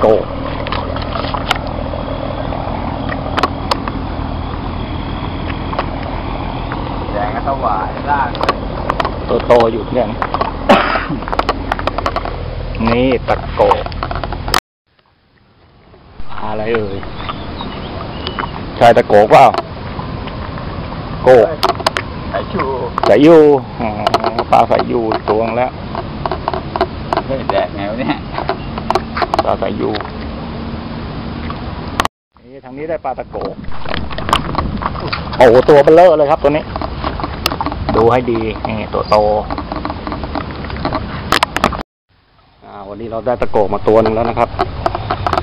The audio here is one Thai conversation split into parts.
โกกแดงก็ถวายล่างเลยตัวโตอยู่เนี่ย นี่ตะโกกปลาอะไรเอ่ยใช่ตะโกกเปล่าโกกไอ้ชู สายยูอ๋อปลาสายยูอีกตัวนึงแล้ว เฮ้ยแดงไงวะเนี่ย ปลาสายยูนี่ทางนี้ได้ปลาตะโกกโอ้โหตัวเบลเลอร์เลยครับตัวนี้ ดูให้ดีนี่ตัวโตอ่าวันนี้เราได้ตะโกกมาตัวหนึ่งแล้วนะครับ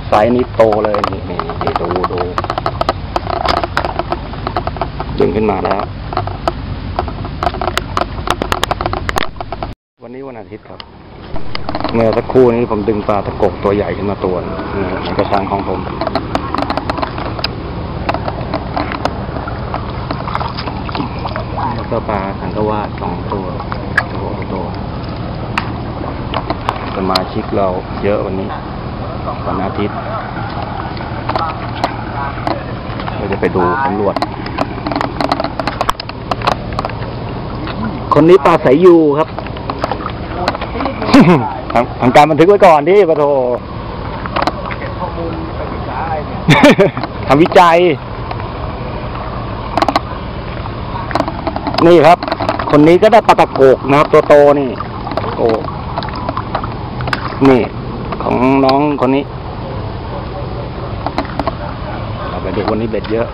ไซส์นี้โตเลยนี่นี่นี่ดูดูดึงขึ้นมาแล้ว วันนี้วันอาทิตย์ครับ เมื่อสักครู่นี้ผมดึงปลาตะกกตัวใหญ่ขึ้นมาตัวหนึงนี่ในกระชังของผมแล้วก็ปลาสังกวาสองตัวตัวตัวสมาชิกเราเยอะวันนี้วันอาทิตย์เราจะไปดูสำรวจ คนนี้ปลาสายยูครับ ทำทำการบันทึกไว้ก่อนดิปะโทเก็บข้อมูลไปศึกษาอะไรเนี่ยทำวิจัย นี่ครับ คนนี้ก็ได้ปลาตะโกกนะครับตัวโตนี่โอ้นี่ ของน้องคนนี้เอาไปดูวันนี้เบ็ดเยอะ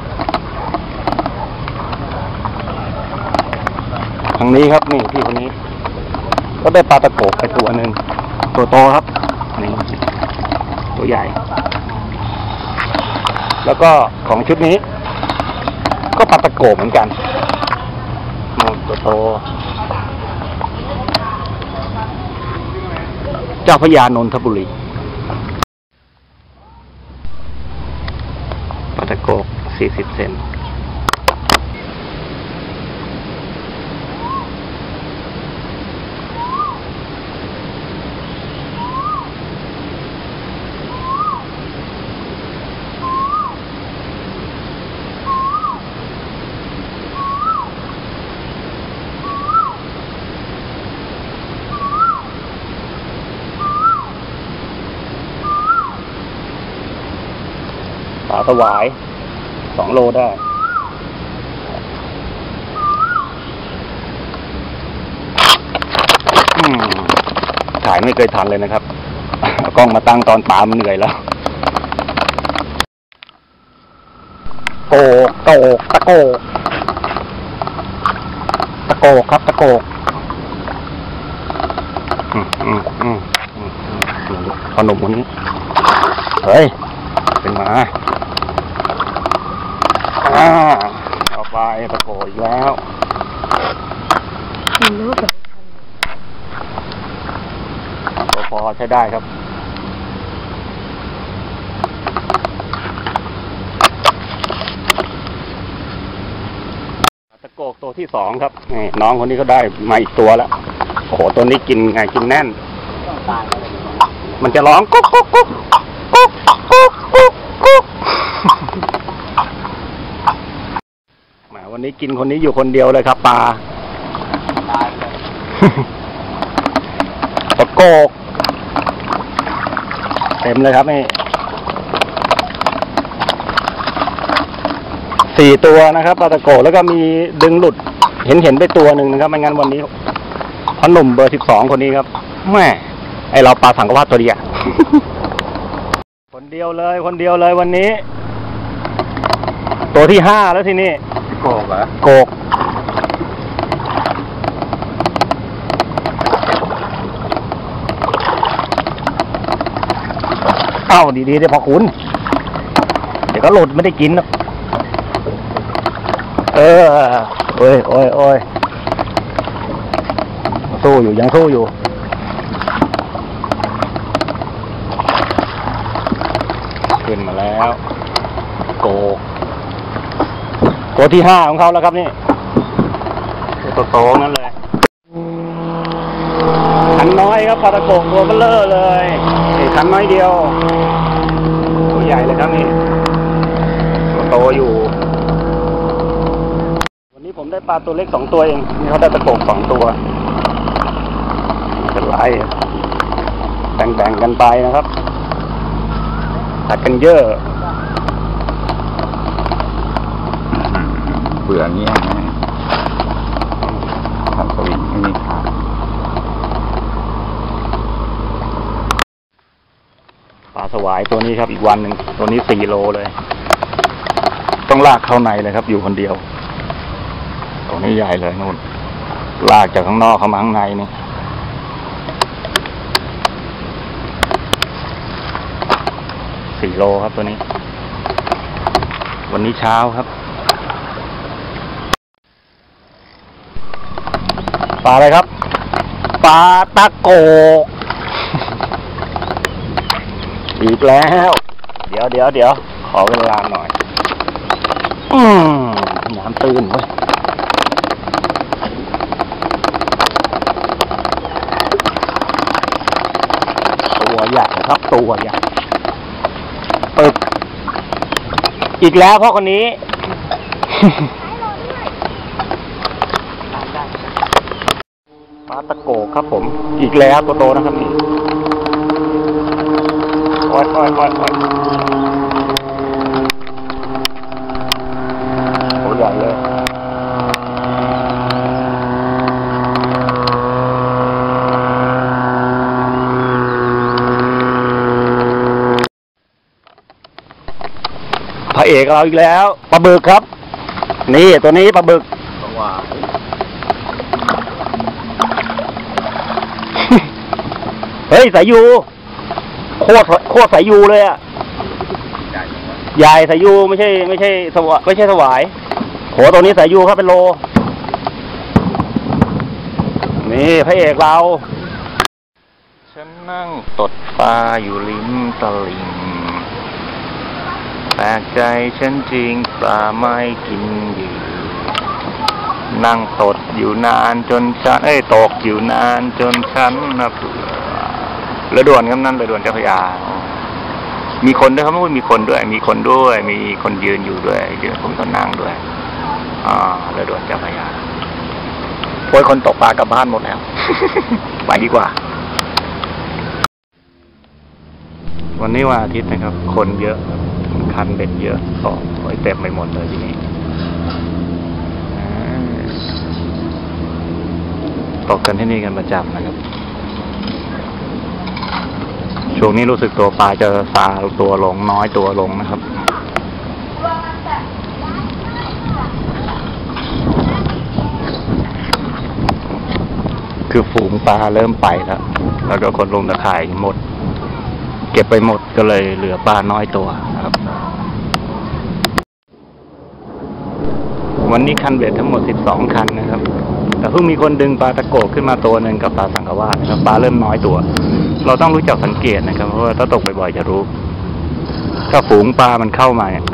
ทางนี้ครับนี่พี่คนนี้ ก็ได้ปลาตะโกกไปตัวหนึ่ง ตัวโตครับนี่ตัวใหญ่ แล้วก็ของชุดนี้ ก็ปลาตะโกเหมือนกันตัวโต เจ้าพระยานนทบุรีปลาตะโกบสี่สิบเซน สวายสองโลได้ถ่ายไม่เคยทันเลยนะครับเอากล้องมาตั้งตอนปลามันเหนื่อยแล้วโกกโกกตะโกกตะโกกครับตะโกกอืมอืมอืมอืมอืมขนมคนนี้เฮ้ย เป็นหมา อ่าเอาไปตะโกอีกแล้วตัวพอใช้ได้ครับตะโกกตัวที่สองครับนี่น้องคนนี้ก็ได้มาอีกตัวแล้วโอ้โหตัวนี้กินไงกินแน่น มันจะร้องก๊กก๊กกุ๊กกุ๊กกุ๊กกุ๊กกุ๊กแหมวั นนี้กินคนนี้อยู่คนเดียวเลยครับปลาตายเลยตะโกก เต็มเลยครับนี่สี่ตัวนะครับปลาตะโกกแล้วก็มีดึงหลุด เห็นเห็นไปตัวหนึ่งนะครับไม่งั้นวันนี้พอหนุ่มเบอร์สิบสองคนนี้ครับแม่ไอเราปลาสังกวาดตัวเดียวคนเดียวเลย คนเดียวเลยวันนี้ ตัวที่ห้าแล้วทีนี้ โกกเหรอโกกเอ้าดีๆเดี๋ยวพอคุณ เดี๋ยวก็หลุดไม่ได้กินหรอกเออ โอ้ยโอ้ยโอ้ยสู้อยู่ ยังสู้อยู่ขึ้นมาแล้ว โกก ตัวที่ห้าของเขาแล้วครับนี่ตัวโตนั่นเลยคันน้อยครับปลาตะโกกตัวเบลเลอร์เลยนี่คันน้อยเดียว ตัวใหญ่เลยครับนี่ตัวโตอยู่ วันนี้ผมได้ปลาตัวเล็กสองตัวเองนี่เขาได้ตะโกกสองตัวเป็นไรแบ่งๆกันไปนะครับตัดกันเยอะ เบื่อเงี้ยนะทำสวิงไม่มีขาปลาสวายตัวนี้ครับอีกวันหนึ่งตัวนี้สี่โลเลย ต้องลากเข้าในเลยครับ อยู่คนเดียวตัวนี้ใหญ่เลยนู่น ลากจากข้างนอกเข้ามาข้างในนี่สี่โลครับตัวนี้ วันนี้เช้าครับ ปลาอะไรครับ ปลาตะโกก อีกแล้ว เดี๋ยวเดี๋ยวเดี๋ยวขอเวลาหน่อย อืมน้ำตื่นเว้ยตัวใหญ่ครับตัวใหญ่ปึกอีกแล้วพ่อคนนี้ ปลา ตะโกกครับผม อีกแล้วตัวโตนะครับนี่โอ้ยโอ้ยโอ้ยโอ้ยโอ้ยใหญ่เลยพระเอกเราอีกแล้วปลาบึกครับ นี่ตัวนี้ปลาบึก เพราะว่า เฮ้ ยสายยูโคตรโคตรสายยูเลยอะใหญ่จังวะใหญ่สายยูไม่ใช่ ไม่ใช่สวะไม่ใช่สวายโหตัวนี้สายยูครับเป็นโล นี่พระเอกเรา ฉันนั่งตดปลาอยู่ริมตลิ่งแปลกใจฉันจริงปลาไม่กินอยู่นั่งตดอยู่นานจนฉันเอ้ยตกอยู่นานจนฉันนะเบื่อ เรือด่วนครับนั่นเรือด่วนเจ้าพระยา มีคนด้วยครับไม่มีคนด้วย มีคนด้วย มีคนยืนอยู่ด้วยยืนผมก็นั่งด้วยอ่าเรือด่วนเจ้าพระยาโอ้ยคนตกปลากลับบ้านหมดแล้วไปดีกว่า วันนี้วันอาทิตย์นะครับ คนเยอะคันเบ็ดเยอะก็โอ้ยเต็มไปหมดเลยที่นี่อ่าตกกันที่นี่กันประจำนะครับ ช่วงนี้รู้สึกตัวปลาจะซาตัวลงน้อยตัวลงนะครับคือฝูงปลาเริ่มไปแล้ว แล้วก็คนลงตะข่ายหมด เก็บไปหมดก็เลยเหลือปลาน้อยตัวครับ วันนี้คันเบ็ดทั้งหมด 12 คันนะครับ แต่เพิ่งมีคนดึงปลาตะโกกขึ้นมาตัวหนึ่งกับปลาสังกะวาดนะครับ ปลาเริ่มน้อยตัว เราต้องรู้จักสังเกตนะครับ เพราะว่าถ้าตกบ่อยๆจะรู้ ถ้าฝูงปลามันเข้ามาเนี่ย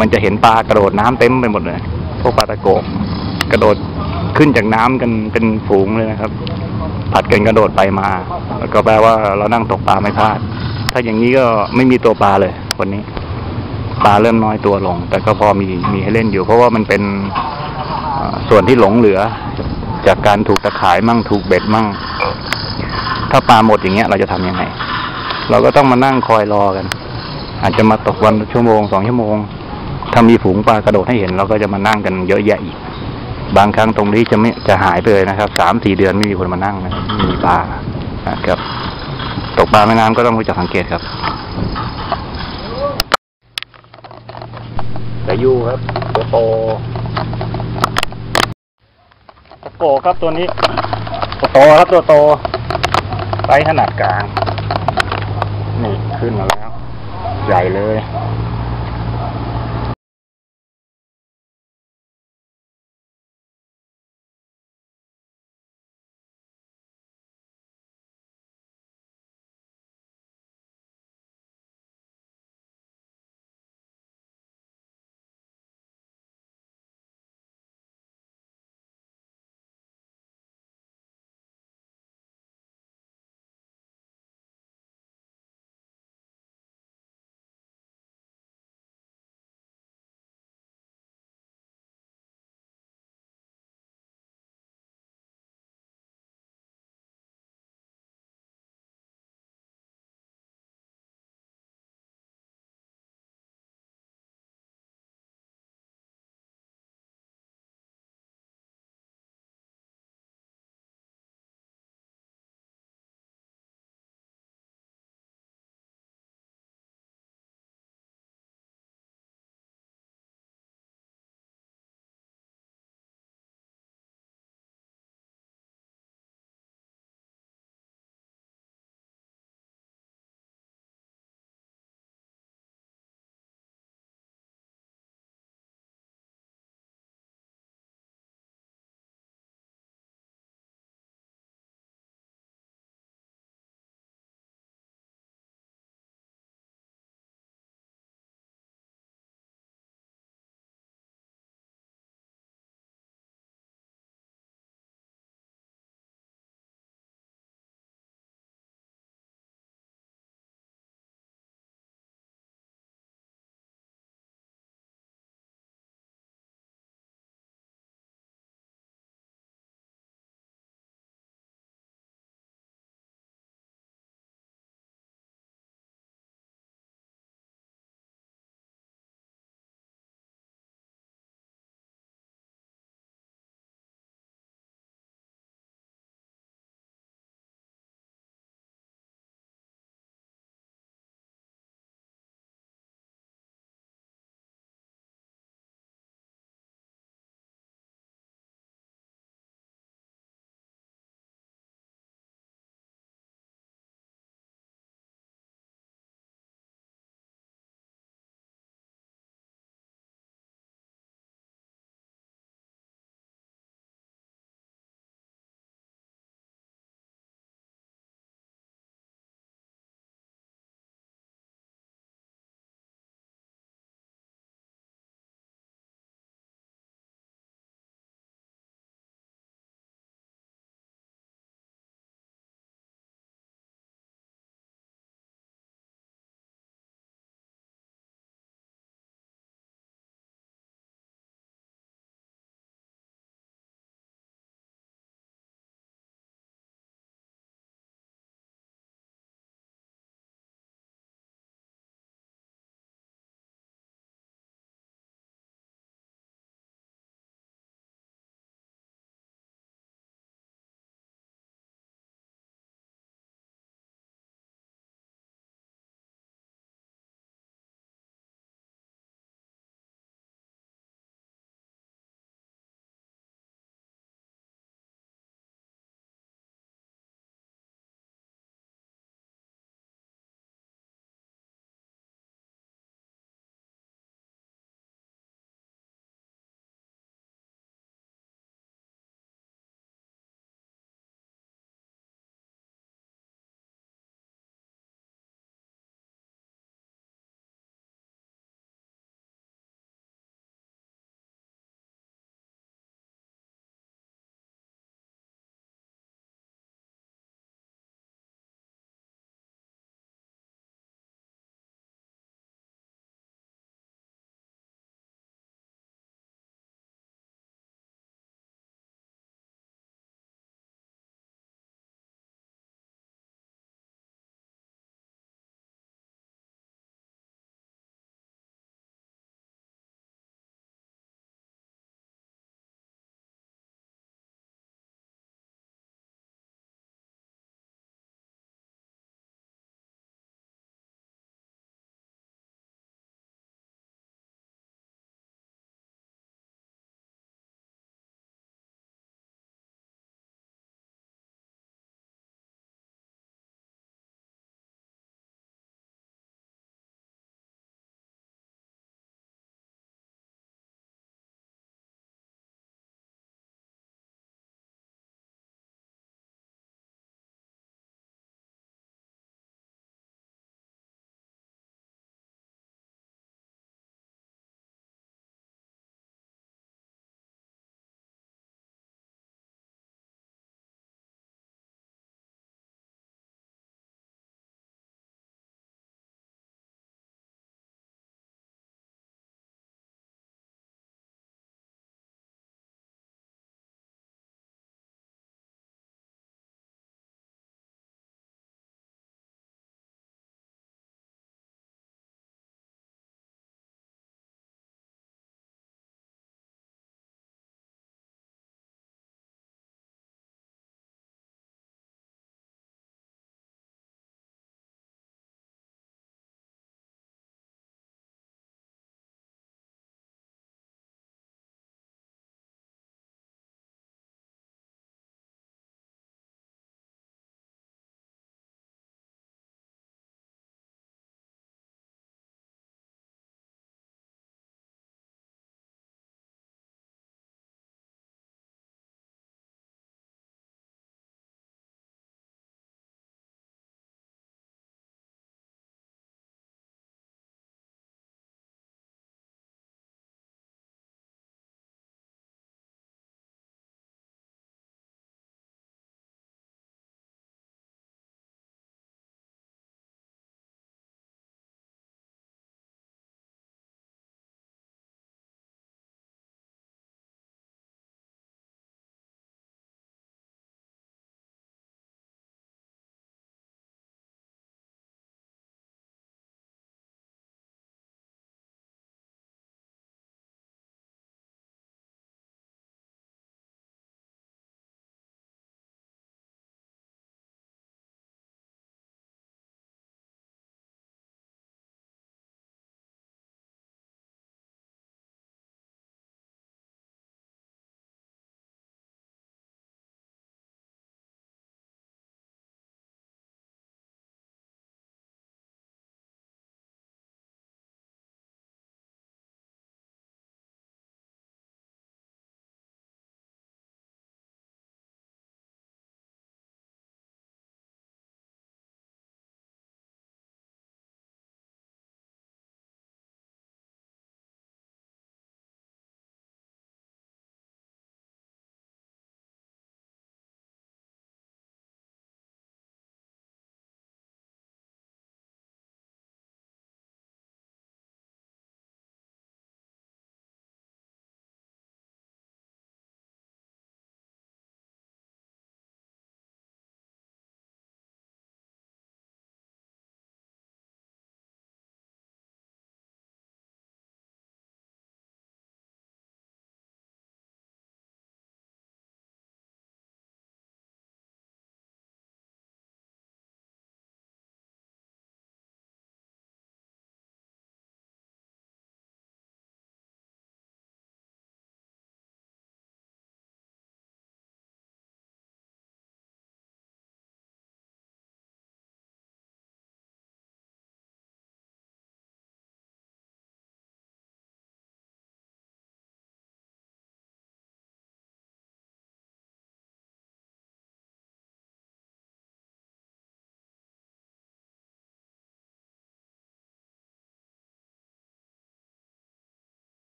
มันจะเห็นปลากระโดดน้ำเต็มไปหมดเลย พวกปลาตะโกกกระโดดขึ้นจากน้ำกันเป็นฝูงเลยนะครับ ผัดกันกระโดดไปมาแล้วก็แปลว่าเรานั่งตกปลาไม่พลาด ถ้าอย่างนี้ก็ไม่มีตัวปลาเลยวันนี้ ปลาเริ่มน้อยตัวลง แต่ก็พอมีมีให้เล่นอยู่ เพราะว่ามันเป็นส่วนที่หลงเหลือ จากการถูกตะข่ายมั่งถูกเบ็ดมั่ง ถ้าปลาหมดอย่างเงี้ยเราจะทำยังไง เราก็ต้องมานั่งคอยรอกัน อาจจะมาตกวันชั่วโมงสองชั่วโมง ถ้ามีฝูงปลากระโดดให้เห็น เราก็จะมานั่งกันเยอะแยะอีก บางครั้งตรงนี้จะไม่จะหายไปเลยนะครับสามสี่เดือนไม่มีคนมานั่งนะมีปลาครับตกปลาแม่น้ำก็ต้องรู้จักสังเกตครับแต่ยูครับตัวโตตะโกครับตัวนี้ตัวโตครับตัวโต ไซส์ขนาดกลาง นี่ขึ้นมาแล้ว ใหญ่เลย